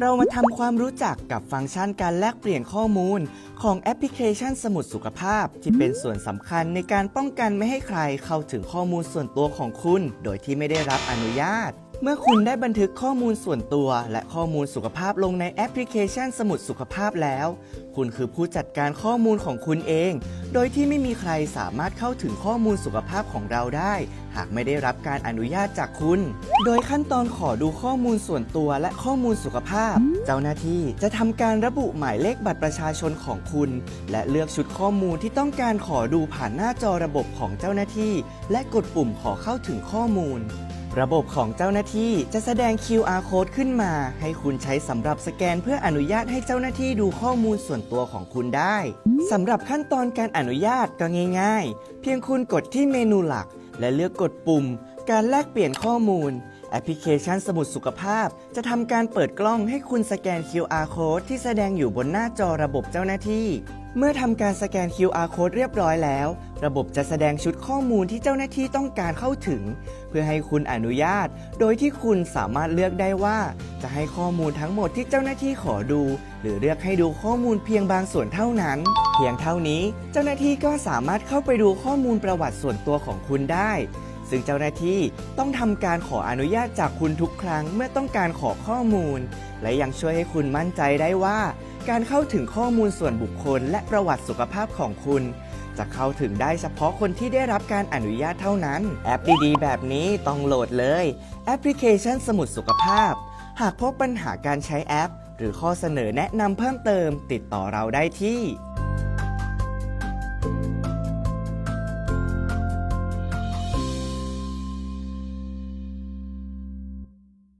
เรามาทำความรู้จักกับฟังก์ชันการแลกเปลี่ยนข้อมูล ของแอปพลิเคชันสมุดสุขภาพ ที่เป็นส่วนสำคัญในการป้องกันไม่ให้ใครเข้าถึงข้อมูลส่วนตัวของคุณ โดยที่ไม่ได้รับอนุญาต เมื่อคุณได้บันทึกข้อมูลส่วนตัว และข้อมูลสุขภาพลงในแอปพลิเคชันสมุดสุขภาพแล้ว คุณคือผู้จัดการข้อมูลของคุณเอง โดยที่ไม่มีใครสามารถเข้าถึงข้อมูลสุขภาพของเราได้ หากไม่ได้รับการอนุญาตจากคุณ โดยขั้นตอนขอดูข้อมูลส่วนตัวและข้อมูลสุขภาพ เจ้าหน้าที่จะทำการระบุหมายเลขบัตรประชาชนของคุณ และเลือกชุดข้อมูลที่ต้องการขอดูผ่านหน้าจอระบบของเจ้าหน้าที่ และกดปุ่มขอเข้าถึงข้อมูลระบบของเจ้าหน้าที่จะแสดง QR code ขึ้นมา ให้คุณใช้สำหรับสแกนเพื่ออนุญาตให้เจ้าหน้าที่ดูข้อมูลส่วนตัวของคุณได้ สำหรับขั้นตอนการอนุญาตก็ง่าย ๆ เพียงคุณกดที่เมนูหลัก และเลือกกดปุ่ม การแลกเปลี่ยนข้อมูล แอปพลิเคชันสมุดสุขภาพ จะทำการเปิดกล้องให้คุณสแกน QR code ที่แสดงอยู่บนหน้าจอระบบเจ้าหน้าที่ เมื่อทำการสแกน QR code เรียบร้อยแล้ว ระบบจะแสดงชุดข้อมูลที่เจ้าหน้าที่ต้องการเข้าถึง เพื่อให้คุณอนุญาต โดยที่คุณสามารถเลือกได้ว่า จะให้ข้อมูลทั้งหมดที่เจ้าหน้าที่ขอดู หรือเลือกให้ดูข้อมูลเพียงบางส่วนเท่านั้น เพียงเท่านี้ เจ้าหน้าที่ก็สามารถเข้าไปดูข้อมูลประวัติส่วนตัวของคุณได้ ซึ่งเจ้าหน้าที่ต้องทำการขออนุญาตจากคุณทุกครั้งเมื่อต้องการขอข้อมูล และยังช่วยให้คุณมั่นใจได้ว่า การเข้าถึงข้อมูลส่วนบุคคล และประวัติสุขภาพของคุณ จะเข้าถึงได้เฉพาะคนที่ได้รับการอนุญาตเท่านั้น แอปดีๆ แบบนี้ต้องโหลดเลย แอปพลิเคชันสมุดสุขภาพ หากพบปัญหาการใช้แอป หรือข้อเสนอแนะนำเพิ่มเติม ติดต่อเราได้ที่